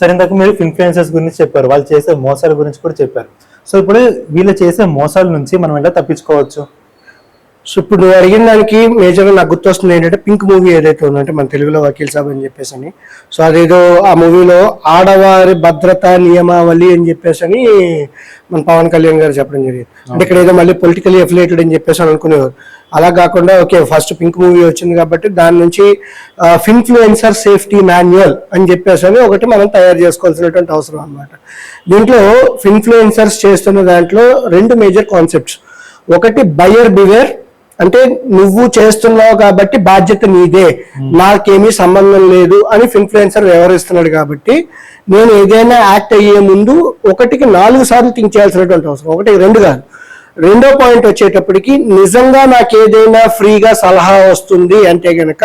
సరే ఇందాక మీరు ఇన్ఫ్లుయెన్సర్స్ గురించి చెప్పారు. వాళ్ళు చేసే మోసాల గురించి కూడా చెప్పారు. సో ఇప్పుడు వీళ్ళు చేసే మోసాల నుంచి మనం ఎలా తప్పించుకోవచ్చు? సో ఇప్పుడు నువ్వు అడిగిన దానికి మేజర్గా నాకు గుర్తొస్తుంది ఏంటంటే పింక్ మూవీ ఏదైతే ఉందంటే మన తెలుగులో వకీల్ సాబ్ అని చెప్పేసి అని. సో అదేదో ఆ మూవీలో ఆడవారి భద్రత నియమావళి అని చెప్పేసి అని మన పవన్ కళ్యాణ్ గారు చెప్పడం జరిగింది. అంటే ఇక్కడ ఏదో మళ్ళీ పొలిటికలీ అఫిలియేటెడ్ అని చెప్పేసి అని అనుకునేవారు. అలా కాకుండా ఓకే ఫస్ట్ పింక్ మూవీ వచ్చింది కాబట్టి దాని నుంచి ఇన్ఫ్లుయెన్సర్ సేఫ్టీ మాన్యువల్ అని చెప్పేసి అని ఒకటి మనం తయారు చేసుకోవాల్సినటువంటి అవసరం అన్నమాట. దీంట్లో ఇన్ఫ్లుయెన్సర్స్ చేస్తున్న దాంట్లో రెండు మేజర్ కాన్సెప్ట్స్ ఒకటి బయర్ బివేర్ అంటే నువ్వు చేస్తున్నావు కాబట్టి బాధ్యత నీదే. నాకేమీ సంబంధం లేదు అని ఇన్ఫ్లుయెన్సర్ వ్యవహరిస్తున్నాడు కాబట్టి నేను ఏదైనా యాక్ట్ అయ్యే ముందు ఒకటికి నాలుగు సార్లు థింక్ చేయాల్సినటువంటి అవసరం. ఒకటి రెండు కాదు. రెండో పాయింట్ వచ్చేటప్పటికి నిజంగా నాకు ఏదైనా ఫ్రీగా సలహా వస్తుంది అంటే గనక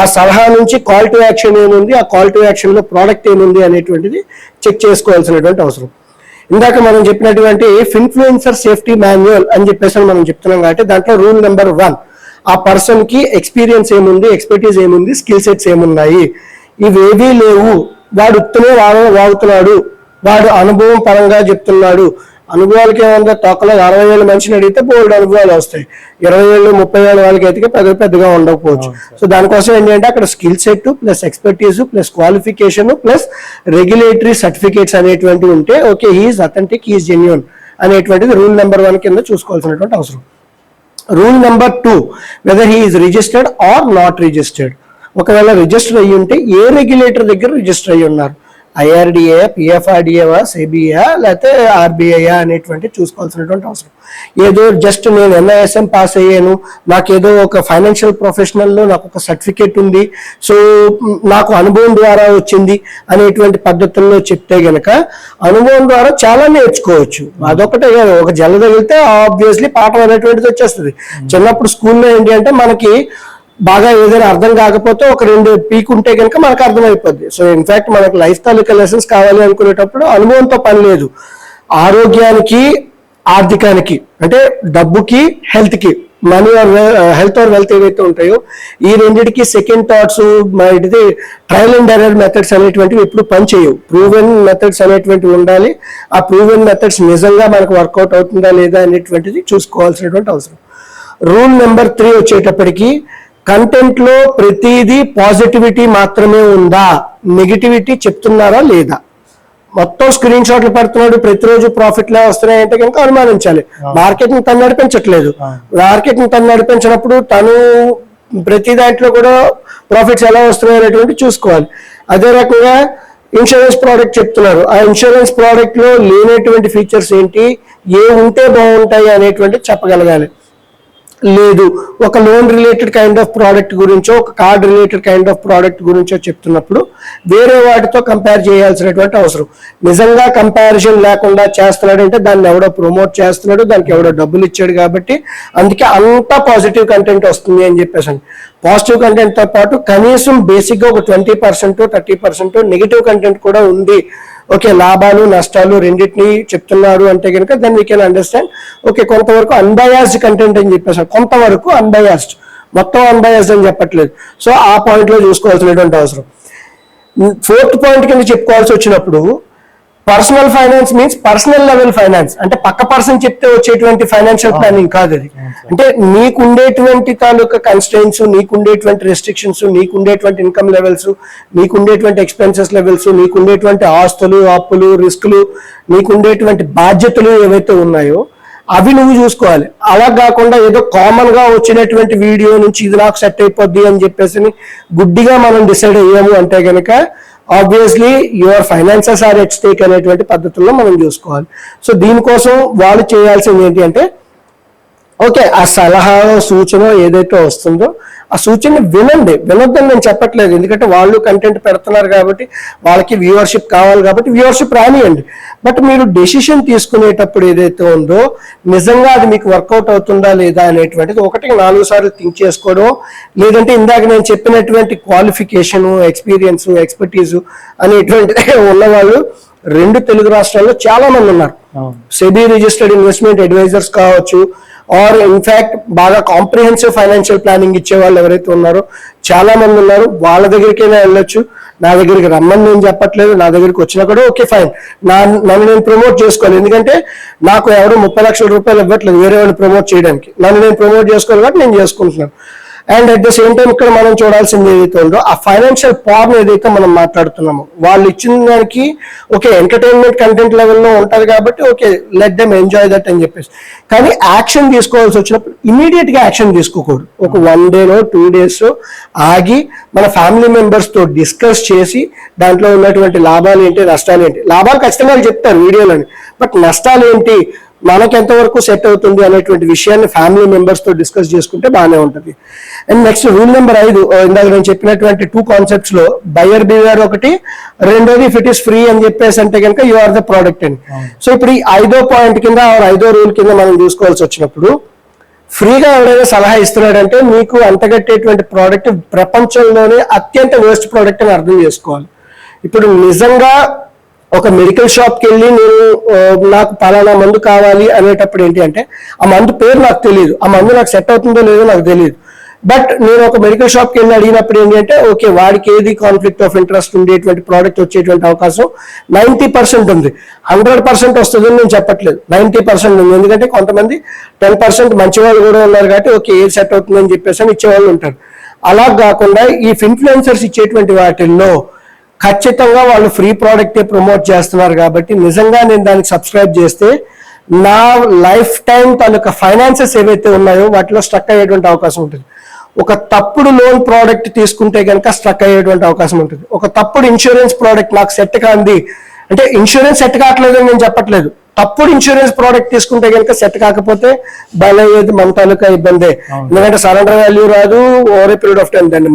ఆ సలహా నుంచి కాల్ టు యాక్షన్ ఏముంది? ఆ కాల్ టు యాక్షన్లో ప్రోడక్ట్ ఏముంది అనేటువంటిది చెక్ చేసుకోవాల్సినటువంటి అవసరం. ఇందాక మనం చెప్పినటువంటి ఇన్ఫ్లుయెన్సర్ సేఫ్టీ మాన్యువల్ అని చెప్పేసి మనం చెప్తున్నాం కాబట్టి దాంట్లో రూల్ నెంబర్ వన్ ఆ పర్సన్కి ఎక్స్పీరియన్స్ ఏముంది ఎక్స్పర్టీస్ ఏముంది స్కిల్ సెట్స్ ఏమున్నాయి? ఇవేవీ లేవు. వాడు ఉత్తనే వాడు వాగుతున్నాడు. వాడు అనుభవం పరంగా చెప్తున్నాడు. అనుభవాలకి ఏమన్నా తొక్కలో అరవై ఏళ్ళ మనిషిని అడిగితే బోల్డ్ అనుభవాలు వస్తాయి. ఇరవై ఏళ్ళు ముప్పై ఏళ్ళ వాళ్ళకి అయితే పెద్ద పెద్దగా ఉండకపోవచ్చు. సో దానికోసం ఏంటంటే అక్కడ skill set plus expertise plus qualification plus regulatory certificates అనేటువంటివి ఉంటే okay he's authentic he's genuine అనేటువంటిది రూల్ నెంబర్ వన్ కింద చూసుకోవాల్సినటువంటి అవసరం. Rule number two whether he is registered or not registered ఒకవేళ రిజిస్టర్ అయ్యి ఉంటే ఏ రెగ్యులేటర్ దగ్గర రిజిస్టర్ అయ్యి ఉన్నారు ఐఆర్డిఏ పిఎఫ్ఆర్డిఏవా సెబియా లేకపోతే ఆర్బీఐయా అనేటువంటి చూసుకోవాల్సినటువంటి అవసరం. ఏదో జస్ట్ నేను ఎన్ఐఎస్ఎం పాస్ అయ్యాను నాకేదో ఒక ఫైనాన్షియల్ ప్రొఫెషనల్లో నాకు ఒక సర్టిఫికేట్ ఉంది సో నాకు అనుభవం ద్వారా వచ్చింది అనేటువంటి పద్ధతుల్లో చెప్తే గనక అనుభవం ద్వారా చాలా నేర్చుకోవచ్చు. అదొకటే కాదు ఒక జల్ల తగిలితే ఆబ్వియస్లీ పాఠం అనేటువంటిది వచ్చేస్తుంది. చిన్నప్పుడు స్కూల్లో ఏంటి అంటే మనకి బాగా ఏదైనా అర్థం కాకపోతే ఒక రెండు పీక్ ఉంటే కనుక మనకు అర్థమైపోద్ది. సో ఇన్ఫాక్ట్ మనకు లైఫ్ తాలూకా లెసన్స్ కావాలి అనుకునేటప్పుడు అనుభవంతో పని లేదు. ఆరోగ్యానికి ఆర్థికానికి అంటే డబ్బుకి హెల్త్కి money or health or wealth ఏవైతే ఉంటాయో ఈ రెండింటికి సెకండ్ థాట్స్ ఇది ట్రయల్ అండ్ ఎర్రర్ మెథడ్స్ అనేటువంటివి ఎప్పుడు పని చేయవు. ప్రూవెన్ మెథడ్స్ అనేటువంటివి ఉండాలి. ఆ ప్రూవెన్ మెథడ్స్ నిజంగా మనకు వర్కౌట్ అవుతుందా లేదా అనేటువంటిది చూసుకోవాల్సినటువంటి అవసరం. రూల్ నెంబర్ త్రీ వచ్చేటప్పటికి కంటెంట్లో ప్రతిదీ పాజిటివిటీ మాత్రమే ఉందా? నెగిటివిటీ చెప్తున్నారా లేదా? మొత్తం స్క్రీన్ షాట్లు పెడుతున్నాడు ప్రతిరోజు ప్రాఫిట్ లే వస్తున్నాయి అంటే కనుక అనుమానించాలి. మార్కెట్ని తను నడిపించట్లేదు. మార్కెట్ని తను నడిపించినప్పుడు తను ప్రతి దాంట్లో కూడా ప్రాఫిట్స్ ఎలా వస్తున్నాయి అనేటువంటి చూసుకోవాలి. అదే రకంగా ఇన్సూరెన్స్ ప్రోడక్ట్ చెప్తున్నారు. ఆ ఇన్సూరెన్స్ ప్రోడక్ట్లో లేనటువంటి ఫీచర్స్ ఏంటి? ఏ ఉంటే బాగుంటాయి అనేటువంటి చెప్పగలగాలి. లేదు. ఒక loan related kind of product గురించో ఒక card related kind of product గురించో చెప్తున్నప్పుడు వేరే వాటితో కంపేర్ చేయాల్సినటువంటి అవసరం. నిజంగా కంపారిజన్ లేకుండా చేస్తున్నాడంటే దాన్ని ఎవడో ప్రమోట్ చేస్తున్నాడు దానికి ఎవడో డబ్బులు ఇచ్చాడు కాబట్టి అందుకే అంతా పాజిటివ్ కంటెంట్ వస్తుంది అని చెప్పేసి. పాజిటివ్ కంటెంట్తో పాటు కనీసం బేసిక్గా ఒక twenty percent thirty percent negative content కూడా ఉంది. ఓకే లాభాలు నష్టాలు రెండింటిని చెప్తున్నారు అంటే కనుక then we can understand okay కొంతవరకు అన్బయాస్డ్ కంటెంట్ అని చెప్పేసి కొంతవరకు అన్బయాస్డ్ మొత్తం అన్బయాస్డ్ అని చెప్పట్లేదు. సో ఆ పాయింట్లో చూసుకోవాల్సినటువంటి అవసరం. ఫోర్త్ పాయింట్ కింద చెప్పుకోవాల్సి వచ్చినప్పుడు personal finance means personal level finance అంటే పక్క పర్సన్ చెప్తే వచ్చేటువంటి ఫైనాన్షియల్ ప్లానింగ్ కాదు అది. అంటే నీకుండేటువంటి తాలూకా కన్స్టెంట్స్ నీకుండేటువంటి రెస్ట్రిక్షన్స్ నీకుండేటువంటి ఇన్కమ్ లెవెల్స్ నీకుండేటువంటి ఎక్స్పెన్సెస్ లెవెల్స్ నీకుండేటువంటి ఆస్తులు అప్పులు రిస్కులు నీకుండేటువంటి బాధ్యతలు ఏవైతే ఉన్నాయో అవి నువ్వు చూసుకోవాలి. అలా కాకుండా ఏదో కామన్గా వచ్చినటువంటి వీడియో నుంచి ఇది నాకు సెట్ అయిపోద్ది అని చెప్పేసి గుడ్డిగా మనం డిసైడ్ అయ్యాము అంటే గనక obviously your finances are at stake అనేటువంటి పద్ధతుల్లో మనం చూసుకోవాలి. సో దీనికోసం వాళ్ళు చేయాల్సింది ఏంటి అంటే ఓకే ఆ సలహా సూచన ఏదైతే వస్తుందో ఆ సూచన వినండి. వినొద్దని నేను చెప్పట్లేదు. ఎందుకంటే వాళ్ళు కంటెంట్ పెడుతున్నారు కాబట్టి వాళ్ళకి వ్యూవర్షిప్ కావాలి కాబట్టి వ్యూవర్షిప్ రానియండి. బట్ మీరు డెసిషన్ తీసుకునేటప్పుడు ఏదైతే ఉందో నిజంగా అది మీకు వర్కౌట్ అవుతుందా లేదా అనేటువంటిది ఒకటి నాలుగు సార్లు థింక్ చేసుకోవడం లేదంటే ఇందాక నేను చెప్పినటువంటి క్వాలిఫికేషను ఎక్స్పీరియన్స్ ఎక్స్పర్టీస్ అనేటువంటిది ఉన్నవాళ్ళు రెండు తెలుగు రాష్ట్రాల్లో చాలా మంది ఉన్నారు. సెబీ రిజిస్టర్డ్ ఇన్వెస్ట్మెంట్ అడ్వైజర్స్ కావచ్చు ఆర్ ఇన్ఫాక్ట్ బాగా కాంప్రిహెన్సివ్ ఫైనాన్షియల్ ప్లానింగ్ ఇచ్చే వాళ్ళు ఎవరైతే ఉన్నారో చాలా మంది ఉన్నారు. వాళ్ళ దగ్గరికైనా వెళ్ళొచ్చు. నా దగ్గరికి రమ్మని నేను చెప్పట్లేదు. నా దగ్గరికి వచ్చినా కూడా ఓకే ఫైన్ నా నన్ను నేను ప్రమోట్ చేసుకోవాలి. ఎందుకంటే నాకు ఎవరు ముప్పై లక్షల రూపాయలు ఇవ్వట్లేదు వేరే వాళ్ళు ప్రమోట్ చేయడానికి. నన్ను నేను ప్రమోట్ చేసుకోవాలి కాబట్టి నేను చేసుకుంటున్నాను. And at the same time ఇక్కడ మనం చూడాల్సింది ఏదైతే ఉందో ఆ ఫైనాన్షియల్ పార్న్ ఏదైతే మనం మాట్లాడుతున్నామో వాళ్ళు ఇచ్చిన దానికి ఓకే ఎంటర్టైన్మెంట్ కంటెంట్ లెవెల్లో ఉంటారు కాబట్టి okay let them enjoy that అని చెప్పేసి. కానీ యాక్షన్ తీసుకోవాల్సి వచ్చినప్పుడు ఇమీడియట్గా యాక్షన్ తీసుకోకూడదు. ఒక వన్ డేలో టూ డేస్ ఆగి మన ఫ్యామిలీ మెంబర్స్తో డిస్కస్ చేసి దాంట్లో ఉన్నటువంటి లాభాలు ఏంటి నష్టాలు ఏంటి? లాభాలు ఖచ్చితంగా వాళ్ళు చెప్తారు వీడియోలోని. బట్ నష్టాలు ఏంటి? మనకి ఎంతవరకు సెట్ అవుతుంది అనేటువంటి విషయాన్ని ఫ్యామిలీ మెంబర్స్తో డిస్కస్ చేసుకుంటే బాగానే ఉంటుంది. అండ్ నెక్స్ట్ రూల్ నెంబర్ ఐదు ఇందాక నేను చెప్పినటువంటి టూ కాన్సెప్ట్స్లో బయర్ బివేర్ ఒకటి రెండోది ఇఫ్ ఇట్ ఇస్ ఫ్రీ అని చెప్పేసి అంటే కనుక యు ఆర్ ద ప్రోడక్ట్ అని. సో ఇప్పుడు ఈ ఐదో పాయింట్ కింద ఐదో రూల్ కింద మనం చూసుకోవాల్సి వచ్చినప్పుడు ఫ్రీగా ఎవరైనా సలహా ఇస్తున్నాడంటే మీకు అంతగట్టేటువంటి ప్రోడక్ట్ ప్రపంచంలోనే అత్యంత వేస్ట్ ప్రోడక్ట్ అని అర్థం చేసుకోవాలి. ఇప్పుడు నిజంగా ఒక మెడికల్ షాప్కి వెళ్ళి నేను నాకు పలానా మందు కావాలి అనేటప్పుడు ఏంటి అంటే ఆ మందు పేరు నాకు తెలియదు ఆ మందు నాకు సెట్ అవుతుందో లేదో నాకు తెలియదు బట్ నేను ఒక మెడికల్ షాప్కి వెళ్ళి అడిగినప్పుడు ఏంటి అంటే ఓకే వాడికి ఏది కాన్ఫ్లిక్ట్ ఆఫ్ ఇంట్రెస్ట్ ఉండేటువంటి ప్రోడక్ట్ వచ్చేటువంటి అవకాశం నైంటీ పర్సెంట్ ఉంది. హండ్రెడ్ పర్సెంట్ వస్తుందని నేను చెప్పట్లేదు. నైంటీ పర్సెంట్ ఉంది. ఎందుకంటే కొంతమంది టెన్ పర్సెంట్ మంచి వాళ్ళు కూడా ఉన్నారు కాబట్టి ఓకే ఏది సెట్ అవుతుందని చెప్పేసి అని ఇచ్చేవాళ్ళు ఉంటారు. అలా కాకుండా ఈ ఇన్ఫ్లుయెన్సర్స్ ఇచ్చేటువంటి వాటిల్లో ఖచ్చితంగా వాళ్ళు ఫ్రీ ప్రోడక్టే ప్రమోట్ చేస్తున్నారు కాబట్టి నిజంగా నేను దానికి సబ్స్క్రైబ్ చేస్తే నా లైఫ్ టైం తాలూకా ఫైనాన్సెస్ ఏవైతే ఉన్నాయో వాటిలో స్ట్రక్ అయ్యేటువంటి అవకాశం ఉంటుంది. ఒక తప్పుడు లోన్ ప్రోడక్ట్ తీసుకుంటే కనుక స్ట్రక్ అయ్యేటువంటి అవకాశం ఉంటుంది. ఒక తప్పుడు ఇన్సూరెన్స్ ప్రోడక్ట్ నాకు సెట్ కాంది అంటే ఇన్సూరెన్స్ సెట్ కావట్లేదు అని నేను చెప్పట్లేదు. తప్పుడు ఇన్సూరెన్స్ ప్రోడక్ట్ తీసుకుంటే కనుక సెట్ కాకపోతే బలయ్యేది మన తాలూకా ఇబ్బందే. ఎందుకంటే సరెండర్ వాల్యూ రాదు ఓవర్ పీరియడ్ ఆఫ్ టైం దాన్ని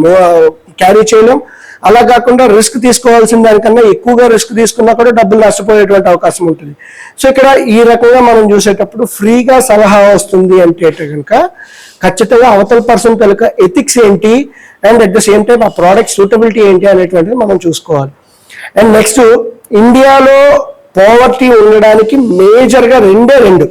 క్యారీ చేయలేం. అలా కాకుండా రిస్క్ తీసుకోవాల్సిన దానికన్నా ఎక్కువగా రిస్క్ తీసుకున్నా కూడా డబ్బులు నష్టపోయేటువంటి అవకాశం ఉంటుంది. సో ఇక్కడ ఈ రకంగా మనం చూసేటప్పుడు ఫ్రీగా సలహా వస్తుంది అంటే కనుక ఖచ్చితంగా అవతల పర్సన్ కనుక ఎథిక్స్ ఏంటి? And at the same time ఆ ప్రోడక్ట్ సూటబిలిటీ ఏంటి అనేటువంటిది మనం చూసుకోవాలి. అండ్ నెక్స్ట్ ఇండియాలో పోవర్టీ ఉండడానికి మేజర్గా రెండే రెండు.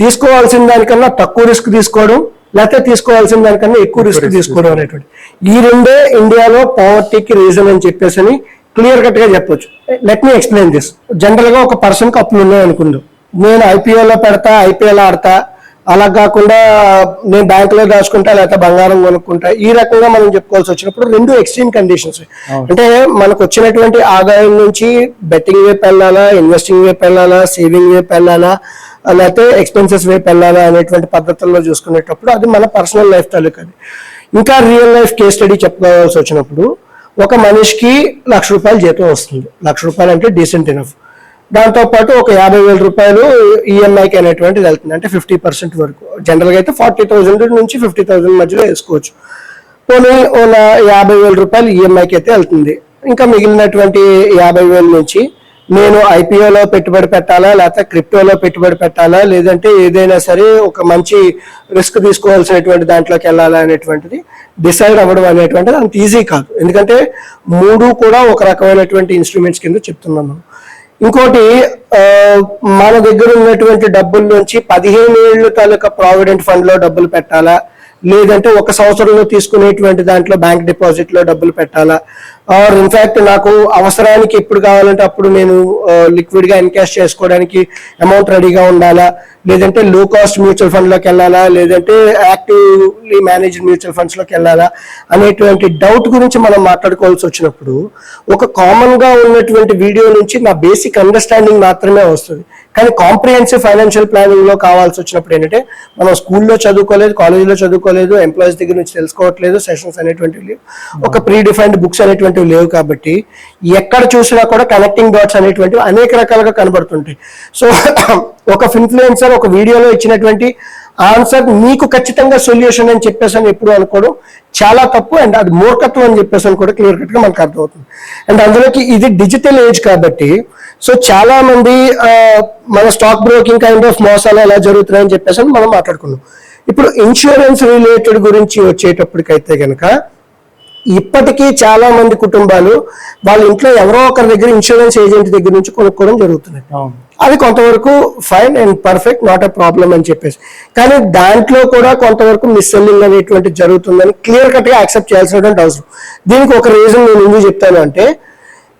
తీసుకోవాల్సిన దానికన్నా తక్కువ రిస్క్ తీసుకోవడం లేకపోతే తీసుకోవాల్సిన దానికన్నా ఎక్కువ రిస్క్ తీసుకోవడం అనేటువంటి. ఈ రెండే ఇండియాలో పావర్టీకి రీజన్ అని చెప్పేసి అని క్లియర్ కట్గా చెప్పొచ్చు. లెట్ మీ ఎక్స్ప్లెయిన్ దిస్ జనరల్గా ఒక పర్సన్కి అప్పులు ఉన్నాయి అనుకుందాం నేను IPO లో పెడతా ఐపీఎల్ ఆడతా అలా కాకుండా నేను బ్యాంక్లో దాచుకుంటా లేకపోతే బంగారం కొనుక్కుంటా ఈ రకంగా మనం చెప్పుకోవాల్సి వచ్చినప్పుడు రెండు ఎక్స్ట్రీమ్ కండిషన్స్ అంటే మనకు వచ్చినటువంటి ఆదాయం నుంచి బెట్టింగ్ వైపు వెళ్ళాలా ఇన్వెస్టింగ్ వైపు వెళ్ళాలా సేవింగ్ వైపు వెళ్ళాలా లేకపోతే ఎక్స్పెన్సెస్ వైపు వెళ్ళాలా అనేటువంటి పద్ధతుల్లో చూసుకునేటప్పుడు అది మన పర్సనల్ లైఫ్ తాలూకు అది. ఇంకా రియల్ లైఫ్ కేస్ స్టడీ చెప్పుకోవాల్సి వచ్చినప్పుడు ఒక మనిషికి లక్ష రూపాయలు జీతం వస్తుంది. లక్ష రూపాయలు అంటే డీసెంట్ ఇనఫ్ దాంతో పాటు ఒక యాభై వేల రూపాయలు ఈఎంఐకి అనేటువంటిది వెళ్తుంది. అంటే ఫిఫ్టీ పర్సెంట్ వరకు. జనరల్గా అయితే ఫార్టీ థౌజండ్ నుంచి ఫిఫ్టీ థౌసండ్ మధ్యలో వేసుకోవచ్చు. పోనీ ఓ యాభై వేల రూపాయలు ఈఎంఐకి అయితే వెళ్తుంది. ఇంకా మిగిలినటువంటి యాభై వేల నుంచి నేను ఐపీఓలో పెట్టుబడి పెట్టాలా లేకపోతే క్రిప్టోలో పెట్టుబడి పెట్టాలా లేదంటే ఏదైనా సరే ఒక మంచి రిస్క్ తీసుకోవాల్సినటువంటి దాంట్లోకి వెళ్ళాలా అనేటువంటిది డిసైడ్ అవ్వడం అనేటువంటిది అంత ఈజీ కాదు. ఎందుకంటే మూడు కూడా ఒక రకమైనటువంటి ఇన్స్ట్రుమెంట్స్ కింద చెప్తున్నాను. ఇంకోటి మన దగ్గర ఉన్నటువంటి డబ్బుల నుంచి పదిహేను ఏళ్ళు తాలూకా ప్రావిడెంట్ ఫండ్లో డబ్బులు పెట్టాలా? లేదంటే ఒక సంవత్సరంలో తీసుకునేటువంటి దాంట్లో బ్యాంక్ డిపాజిట్లో డబ్బులు పెట్టాలా? ఆర్ ఇన్ఫాక్ట్ నాకు అవసరానికి ఎప్పుడు కావాలంటే అప్పుడు నేను లిక్విడ్గా ఎన్కాష్ చేసుకోవడానికి అమౌంట్ రెడీగా ఉండాలా? లేదంటే లో కాస్ట్ మ్యూచువల్ ఫండ్లోకి వెళ్ళాలా? లేదంటే యాక్టివ్లీ మేనేజ్డ్ మ్యూచువల్ ఫండ్స్లోకి వెళ్ళాలా? అనేటువంటి డౌట్ గురించి మనం మాట్లాడుకోవాల్సి వచ్చినప్పుడు ఒక కామన్గా ఉన్నటువంటి వీడియో నుంచి నా బేసిక్ అండర్స్టాండింగ్ మాత్రమే వస్తుంది. కానీ కాంప్రిహెన్సివ్ ఫైనాన్షియల్ ప్లానింగ్లో కావాల్సి వచ్చినప్పుడు ఏంటంటే మనం స్కూల్లో చదువుకోలేదు కాలేజీలో చదువుకోలేదు ఎంప్లాయీస్ దగ్గర నుంచి తెలుసుకోవట్లేదు సెషన్స్ అనేటువంటివి లేవు. ఒక ప్రీ డిఫైన్డ్ బుక్స్ అనేటువంటివి లేవు కాబట్టి ఎక్కడ చూసినా కూడా కనెక్టింగ్ డాట్స్ అనేటువంటివి అనేక రకాలుగా కనబడుతుంటాయి. సో ఒక ఇన్ఫ్లుయెన్సర్ ఒక వీడియోలో ఇచ్చినటువంటి ఆన్సర్ మీకు ఖచ్చితంగా సొల్యూషన్ అని చెప్పేసి అని ఎప్పుడు అనుకోవడం చాలా తప్పు అండ్ అది మూర్ఖత్వం అని చెప్పేసి అని కూడా క్లియర్ కట్గా మనకు అర్థమవుతుంది. అండ్ అందులోకి ఇది డిజిటల్ ఏజ్ కాబట్టి సో చాలా మంది మన స్టాక్ బ్రోకింగ్ కైండ్ ఆఫ్ మోసాలు ఎలా జరుగుతున్నాయని చెప్పేసి మనం మాట్లాడుకున్నాం. ఇప్పుడు ఇన్సూరెన్స్ రిలేటెడ్ గురించి వచ్చేటప్పటికైతే కనుక ఇప్పటికీ చాలా మంది కుటుంబాలు వాళ్ళ ఇంట్లో ఎవరో ఒకరి దగ్గర ఇన్సూరెన్స్ ఏజెంట్ దగ్గర నుంచి కొనుక్కోవడం జరుగుతుంది. అవును. అది కొంతవరకు fine and perfect not a problem అని చెప్పేసి. కానీ దాంట్లో కూడా కొంతవరకు మిస్సెల్లింగ్ అనేటువంటి జరుగుతుందని క్లియర్ కట్గా యాక్సెప్ట్ చేయాల్సినటువంటి అవసరం. దీనికి ఒక రీజన్ నేను ఎందుకు చెప్తాను అంటే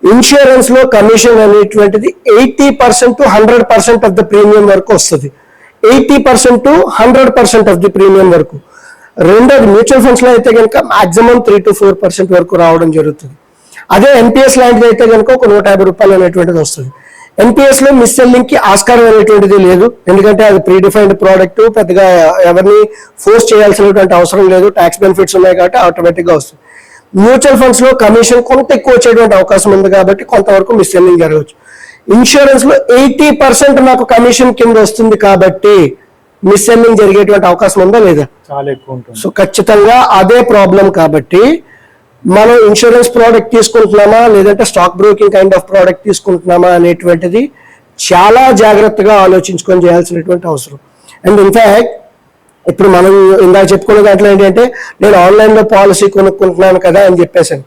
ఇన్సూరెన్స్లో కమిషన్ అనేటువంటిది eighty percent to hundred percent of the premium వరకు వస్తుంది. Eighty percent to hundred percent of the premium వరకు. రెండోది మ్యూచువల్ ఫండ్స్లో అయితే కనుక maximum three to four percent వరకు రావడం జరుగుతుంది. అదే ఎన్పిఎస్ లాంటిది అయితే కనుక ఒక నూట యాభై రూపాయలు అనేటువంటిది వస్తుంది. ఎన్పిఎస్లో మిస్ సెల్లింగ్కి ఆస్కారం అనేటువంటిది లేదు. ఎందుకంటే అది ప్రీ డిఫైన్డ్ ప్రోడక్ట్ పెద్దగా ఎవరిని ఫోర్స్ చేయాల్సినటువంటి అవసరం లేదు. ట్యాక్స్ బెనిఫిట్స్ ఉన్నాయి కాబట్టి ఆటోమేటిక్గా వస్తుంది. మ్యూచువల్ ఫండ్స్లో కమిషన్ కొంత ఎక్కువ వచ్చేటువంటి అవకాశం ఉంది కాబట్టి కొంతవరకు మిస్ సెల్లింగ్ జరగవచ్చు. ఇన్సూరెన్స్లో ఎయిటీ పర్సెంట్ నాకు కమిషన్ కింద వస్తుంది కాబట్టి మిస్ సెల్లింగ్ జరిగేటువంటి అవకాశం ఉందా లేదా? చాలా ఎక్కువ ఉంటుంది. సో ఖచ్చితంగా అదే ప్రాబ్లం కాబట్టి మనం ఇన్సూరెన్స్ ప్రోడక్ట్ తీసుకుంటున్నామా లేదంటే stock broking kind of product తీసుకుంటున్నామా అనేటువంటిది చాలా జాగ్రత్తగా ఆలోచించుకొని చేయాల్సినటువంటి అవసరం. అండ్ ఇన్ఫాక్ట్ ఇప్పుడు మనం ఇందాక చెప్పుకున్న దాంట్లో ఏంటంటే నేను ఆన్లైన్లో పాలసీ కొనుక్కుంటున్నాను కదా అని చెప్పేసాను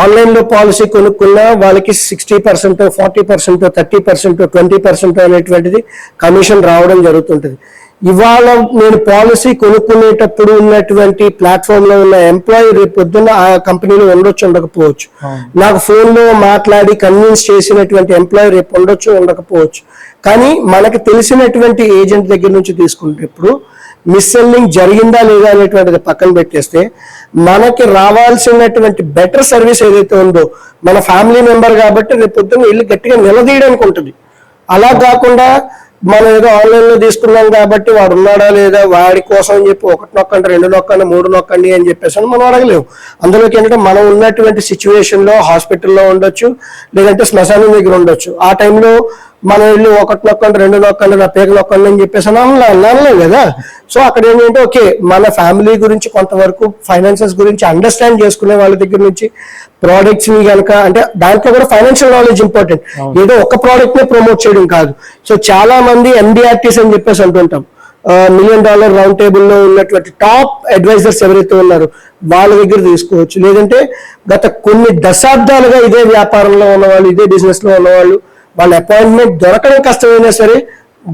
ఆన్లైన్లో పాలసీ కొనుక్కున్నా వాళ్ళకి sixty percent forty percent thirty percent twenty percent అనేటువంటిది కమిషన్ రావడం జరుగుతుంటుంది. ఇవాళ నేను పాలసీ కొనుక్కునేటప్పుడు ఉన్నటువంటి ప్లాట్ఫామ్లో ఉన్న ఎంప్లాయీ రేపు పొద్దున్న ఆ కంపెనీలో ఉండొచ్చు ఉండకపోవచ్చు. నాకు ఫోన్లో మాట్లాడి కన్విన్స్ చేసినటువంటి ఎంప్లాయీ రేపు ఉండొచ్చు ఉండకపోవచ్చు. కానీ మనకి తెలిసినటువంటి ఏజెంట్ దగ్గర నుంచి తీసుకునేటప్పుడు మిస్సెల్లింగ్ జరిగిందా లేదా అనేటువంటిది పక్కన పెట్టేస్తే మనకి రావాల్సినటువంటి బెటర్ సర్వీస్ ఏదైతే ఉందో మన ఫ్యామిలీ మెంబర్ కాబట్టి రేపు పొద్దున్న ఇల్లు గట్టిగా నిలదీయడానికి ఉంటుంది అలా కాకుండా మనం ఏదో ఆన్లైన్లో తీసుకున్నాం కాబట్టి వాడు ఉన్నాడా లేదా వాడి కోసం అని చెప్పి ఒకటి నొక్కండి రెండు నొక్కండి మూడు నొక్కండి అని చెప్పేసి అని మనం అడగలేము. అందులోకి ఏంటంటే మనం ఉన్నటువంటి సిచ్యువేషన్లో హాస్పిటల్లో ఉండొచ్చు లేదంటే శ్మశానం దగ్గర ఉండొచ్చు. ఆ టైంలో మనం వెళ్ళి ఒకటి నొక్కండి రెండు నొక్కండి నా పేరు నొక్కండి అని చెప్పేసి అని అనలే అనలేం కదా. సో అక్కడ ఏంటంటే ఓకే మన ఫ్యామిలీ గురించి కొంతవరకు ఫైనాన్సెస్ గురించి అండర్స్టాండ్ చేసుకునే వాళ్ళ దగ్గర నుంచి ప్రోడక్ట్స్ని కనుక అంటే దాంట్లో కూడా ఫైనాన్షియల్ నాలెడ్జ్ ఇంపార్టెంట్ ఏదో ఒక ప్రోడక్ట్ నే ప్రమోట్ చేయడం కాదు. సో చాలా మంది ఎండిఆర్టీస్ అని చెప్పేసి అంటుంటాం. మిలియన్ డాలర్ రౌండ్ టేబుల్లో ఉన్నటువంటి టాప్ అడ్వైజర్స్ ఎవరైతే ఉన్నారో వాళ్ళ దగ్గర తీసుకోవచ్చు. లేదంటే గత కొన్ని దశాబ్దాలుగా ఇదే వ్యాపారంలో ఉన్నవాళ్ళు ఇదే బిజినెస్లో ఉన్నవాళ్ళు వాళ్ళ అపాయింట్మెంట్ దొరకడం కష్టమైనా సరే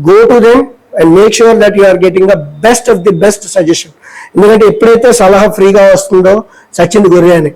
go to them and make sure that you are getting the best of the best suggestion ఎందుకంటే ఎప్పుడైతే సలహా ఫ్రీగా వస్తుందో సచిన్ గొర్రె అని